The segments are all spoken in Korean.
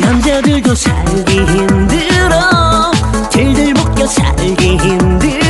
남자들도 살기 힘들어. 들들 묶여 살기 힘들어.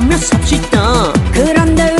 하며 삽시다 그런데